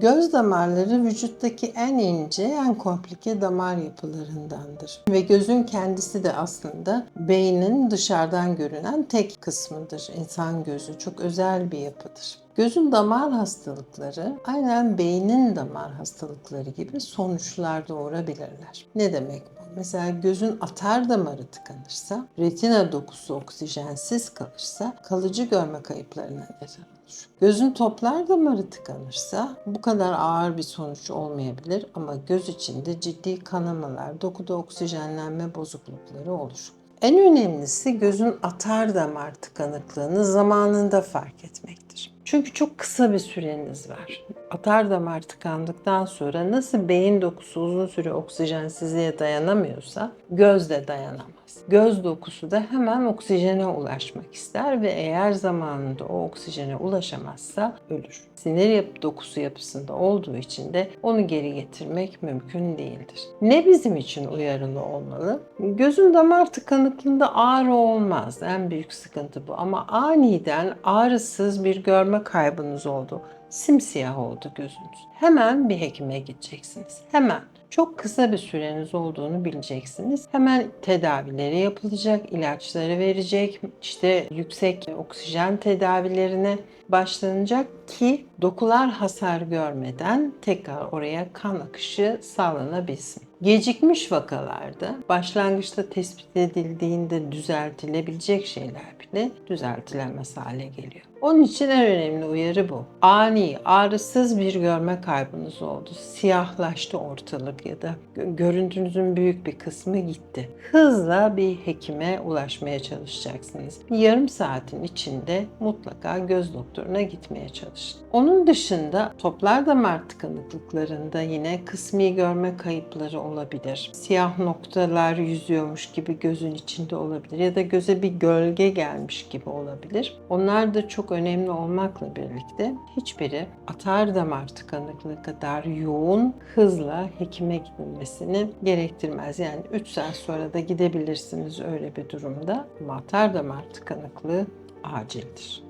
Göz damarları vücuttaki en ince, en komplike damar yapılarındandır. Ve gözün kendisi de aslında beynin dışarıdan görünen tek kısmıdır. İnsan gözü çok özel bir yapıdır. Gözün damar hastalıkları aynen beynin damar hastalıkları gibi sonuçlar doğurabilirler. Ne demek? Mesela gözün atar damarı tıkanırsa, retina dokusu oksijensiz kalırsa kalıcı görme kayıplarına neden olur. Gözün toplar damarı tıkanırsa bu kadar ağır bir sonuç olmayabilir ama göz içinde ciddi kanamalar, dokuda oksijenlenme bozuklukları olur. En önemlisi gözün atar damar tıkanıklığını zamanında fark etmektir. Çünkü çok kısa bir süreniz var. Atar damar tıkandıktan sonra nasıl beyin dokusu uzun süre oksijensizliğe dayanamıyorsa göz de dayanamaz. Göz dokusu da hemen oksijene ulaşmak ister ve eğer zamanında o oksijene ulaşamazsa ölür. Sinir yapı dokusu yapısında olduğu için de onu geri getirmek mümkün değildir. Ne bizim için uyarılı olmalı? Gözün damar tıkanıklığında ağrı olmaz. En büyük sıkıntı bu. Ama aniden ağrısız bir görme kaybınız oldu. Simsiyah oldu gözünüz. Hemen bir hekime gideceksiniz. Hemen. Çok kısa bir süreniz olduğunu bileceksiniz. Hemen tedavileri yapılacak, ilaçları verecek, işte yüksek oksijen tedavilerine başlanacak ki dokular hasar görmeden tekrar oraya kan akışı sağlanabilsin. Gecikmiş vakalarda başlangıçta tespit edildiğinde düzeltilebilecek şeyler bile düzeltilemez hale geliyor. Onun için en önemli uyarı bu. Ani, ağrısız bir görme kaybınız oldu. Siyahlaştı ortalık ya da görüntünüzün büyük bir kısmı gitti. Hızla bir hekime ulaşmaya çalışacaksınız. Yarım saatin içinde mutlaka göz doktoruna gitmeye çalışın. Onun dışında toplar damar tıkanıklıklarında yine kısmi görme kayıpları olabilir. Siyah noktalar yüzüyormuş gibi gözün içinde olabilir ya da göze bir gölge gelmiş gibi olabilir. Onlar da çok önemli olmakla birlikte hiçbiri atar damar tıkanıklığı kadar yoğun hızla hekime gidilmesini gerektirmez. Yani 3 saat sonra da gidebilirsiniz öyle bir durumda. Ama atar damar tıkanıklığı acildir.